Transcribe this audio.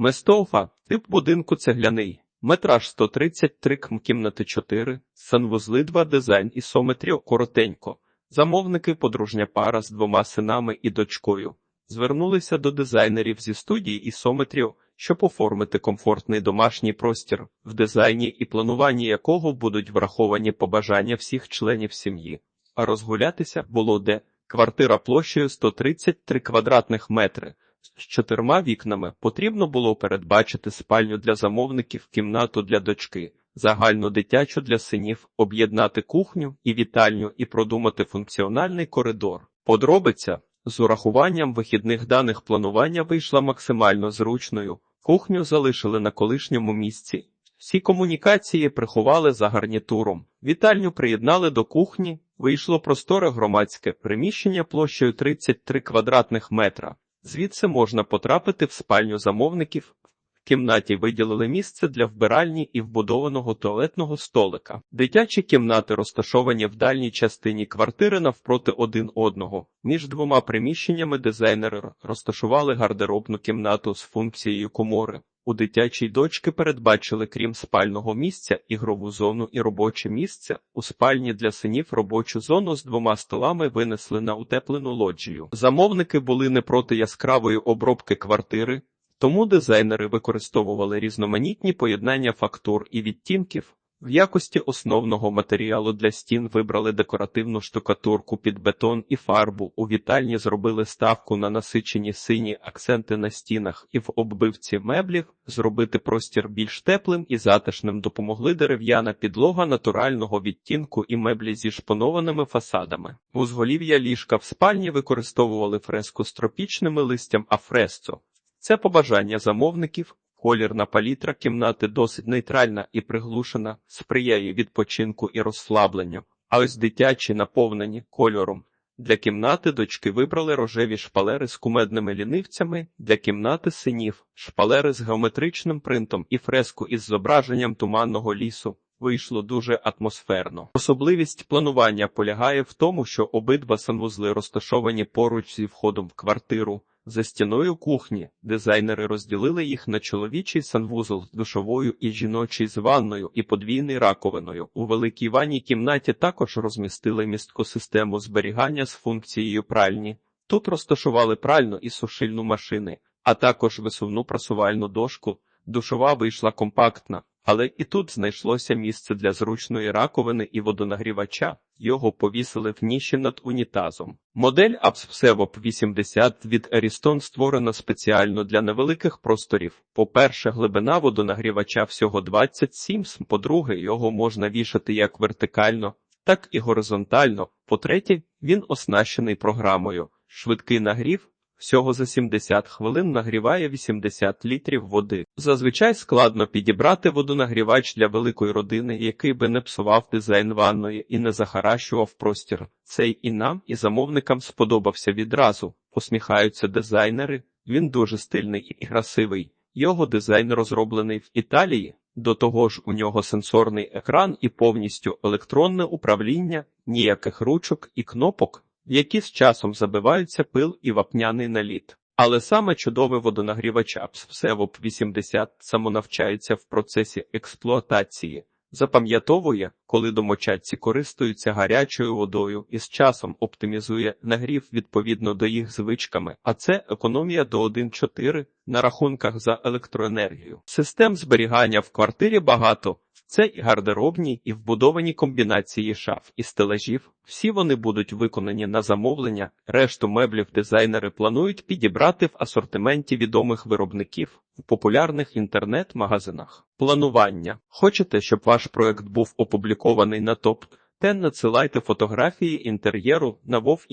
Местовга, тип будинку цегляний, метраж 133 км, кімнати 4, санвузли 2, дизайн ісометрі коротенько. Замовники подружня пара з двома синами і дочкою. Звернулися до дизайнерів зі студії ісометрів, щоб оформити комфортний домашній простір, в дизайні і плануванні якого будуть враховані побажання всіх членів сім'ї. А розгулятися було де квартира площею 133 квадратних метри. З чотирма вікнами потрібно було передбачити спальню для замовників, кімнату для дочки, загальну дитячу для синів, об'єднати кухню і вітальню і продумати функціональний коридор. Подробиця з урахуванням вихідних даних планування вийшла максимально зручною. Кухню залишили на колишньому місці. Всі комунікації приховали за гарнітуром. Вітальню приєднали до кухні. Вийшло просторе громадське приміщення площею 33 квадратних метра. Звідси можна потрапити в спальню замовників. В кімнаті виділили місце для вбиральні і вбудованого туалетного столика. Дитячі кімнати розташовані в дальній частині квартири навпроти один одного. Між двома приміщеннями дизайнери розташували гардеробну кімнату з функцією комори. У дитячій дочки передбачили, крім спального місця, ігрову зону і робоче місце. У спальні для синів робочу зону з двома столами винесли на утеплену лоджію. Замовники були не проти яскравої обробки квартири, тому дизайнери використовували різноманітні поєднання фактур і відтінків. В якості основного матеріалу для стін вибрали декоративну штукатурку під бетон і фарбу. У вітальні зробили ставку на насичені сині акценти на стінах і в оббивці меблів зробити простір більш теплим і затишним допомогли дерев'яна підлога натурального відтінку і меблі зі шпонованими фасадами. Узголів'я ліжка в спальні використовували фреску з тропічними листям афресцо. Це побажання замовників. Колірна палітра кімнати досить нейтральна і приглушена, сприяє відпочинку і розслабленню. А ось дитячі наповнені кольором. Для кімнати дочки вибрали рожеві шпалери з кумедними лінивцями, для кімнати синів, шпалери з геометричним принтом і фреску із зображенням туманного лісу. Вийшло дуже атмосферно. Особливість планування полягає в тому, що обидва санвузли розташовані поруч зі входом в квартиру. За стіною кухні дизайнери розділили їх на чоловічий санвузол з душовою і жіночий з ванною і подвійною раковиною. У великій ванній кімнаті також розмістили містку систему зберігання з функцією пральні. Тут розташували пральну і сушильну машини, а також висувну прасувальну дошку. Душова вийшла компактна, але і тут знайшлося місце для зручної раковини і водонагрівача. Його повісили в ніші над унітазом. Модель Absevop 80 від Ariston створена спеціально для невеликих просторів. По-перше, глибина водонагрівача всього 27 см. По-друге, його можна вішати як вертикально, так і горизонтально. По-третє, він оснащений програмою. Швидкий нагрів Всього за 70 хвилин нагріває 80 літрів води. Зазвичай складно підібрати водонагрівач для великої родини, який би не псував дизайн ванної і не захаращував простір. Цей і нам, і замовникам сподобався відразу. Посміхаються дизайнери. Він дуже стильний і красивий. Його дизайн розроблений в Італії. До того ж, у нього сенсорний екран і повністю електронне управління, ніяких ручок і кнопок які з часом забиваються пил і вапняний наліт. Але саме чудовий водонагрівач Apsevop 80 самонавчається в процесі експлуатації, запам'ятовує, коли домочадці користуються гарячою водою і з часом оптимізує нагрів відповідно до їх звичками, а це економія до 1,4 на рахунках за електроенергію. Систем зберігання в квартирі багато. Це і гардеробні, і вбудовані комбінації шаф і стелажів. Всі вони будуть виконані на замовлення. Решту меблів дизайнери планують підібрати в асортименті відомих виробників в популярних інтернет-магазинах. Планування. Хочете, щоб ваш проект був опублікований на топ? Тен надсилайте фотографії інтер'єру на Вов